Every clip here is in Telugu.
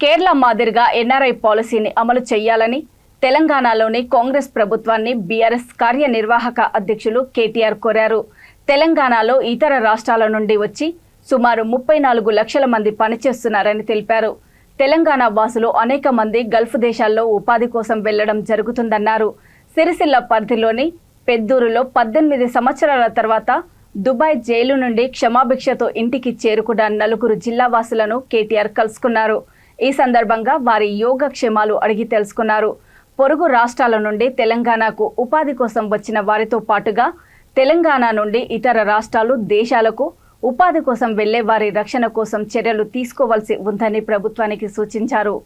కేరళ మాదిరిగా ఎన్ఆర్ఐ పాలసీని అమలు చేయాలని తెలంగాణలోని కాంగ్రెస్ ప్రభుత్వాన్ని బీఆర్ఎస్ కార్యనిర్వాహక అధ్యక్షులు కేటీఆర్ కోరారు. తెలంగాణలో ఇతర రాష్ట్రాల నుండి వచ్చి సుమారు ముప్పై నాలుగు లక్షల మంది పనిచేస్తున్నారని తెలిపారు. తెలంగాణ వాసులు అనేక మంది గల్ఫ్ దేశాల్లో ఉపాధి కోసం వెళ్ళడం జరుగుతుందన్నారు. సిరిసిల్ల పరిధిలోని పెద్దూరులో పద్దెనిమిది సంవత్సరాల తర్వాత దుబాయ్ జైలు నుండి క్షమాభిక్షతో ఇంటికి చేరుకున్న నలుగురు జిల్లావాసులను కేటీఆర్ కలుసుకున్నారు. ఈ సందర్భంగా వారి యోగక్షేమాలు అడిగి తెలుసుకున్నారు. పొరుగు రాష్ట్రాల నుండి తెలంగాణకు ఉపాధి కోసం వచ్చిన వారితో పాటుగా తెలంగాణ నుండి ఇతర రాష్ట్రాలు దేశాలకు ఉపాధి కోసం వెళ్ళే వారి రక్షణ కోసం చర్యలు తీసుకోవాల్సి ఉందని ప్రభుత్వానికి సూచించారు.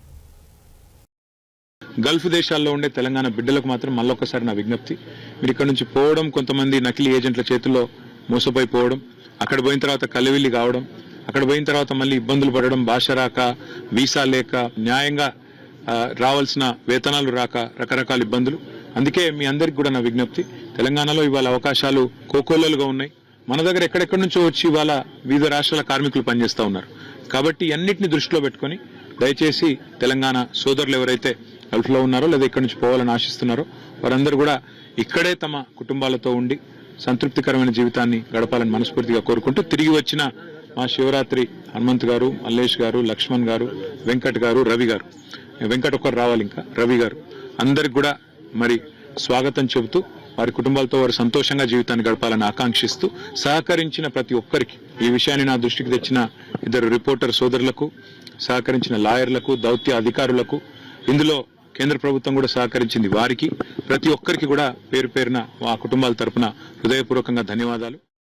గల్ఫ్ దేశాల్లో ఉండే తెలంగాణ బిడ్డలకు మాత్రం మళ్ళొకసారి నా విజ్ఞప్తి. మీరు ఇక్కడ నుంచి పోవడం కొంతమంది నకిలీ ఏజెంట్ల చేతుల్లో మోసపోయి పోవడం అక్కడ పోయిన తర్వాత కలివిల్లి కావడం అక్కడ పోయిన తర్వాత మళ్ళీ ఇబ్బందులు పడడం భాష రాక వీసా లేక న్యాయంగా రావాల్సిన వేతనాలు రాక రకరకాల ఇబ్బందులు. అందుకే మీ అందరికి కూడా నా విజ్ఞప్తి. తెలంగాణలో ఇవాళ అవకాశాలు కోకోల్లలుగా ఉన్నాయి. మన దగ్గర ఎక్కడెక్కడి నుంచో వచ్చి ఇవాళ వివిధ రాష్ట్రాల కార్మికులు పనిచేస్తూ ఉన్నారు. కాబట్టి అన్నిటిని దృష్టిలో పెట్టుకొని దయచేసి తెలంగాణ సోదరులు ఎవరైతే గల్ఫ్లో ఉన్నారో లేదా ఇక్కడి నుంచి పోవాలని ఆశిస్తున్నారో వారందరూ కూడా ఇక్కడే తమ కుటుంబాలతో ఉండి సంతృప్తికరమైన జీవితాన్ని గడపాలని మనస్ఫూర్తిగా కోరుకుంటూ తిరిగి వచ్చిన మా శివరాత్రి హనుమంత్ గారు మల్లేష్ గారు లక్ష్మణ్ గారు వెంకట్ గారు రవి గారు. వెంకట్ ఒక్కరు రావాలి ఇంకా రవి గారు. అందరికి కూడా మరి స్వాగతం చెబుతూ వారి కుటుంబాలతో వారు సంతోషంగా జీవితాన్ని గడపాలని ఆకాంక్షిస్తూ సహకరించిన ప్రతి ఒక్కరికి ఈ విషయాన్ని నా దృష్టికి తెచ్చిన ఇద్దరు రిపోర్టర్ సోదరులకు సహకరించిన లాయర్లకు దౌత్య అధికారులకు ఇందులో కేంద్ర ప్రభుత్వం కూడా సహకరించింది వారికి. ప్రతి ఒక్కరికి కూడా పేరు పేరున మా కుటుంబాల తరపున హృదయపూర్వకంగా ధన్యవాదాలు.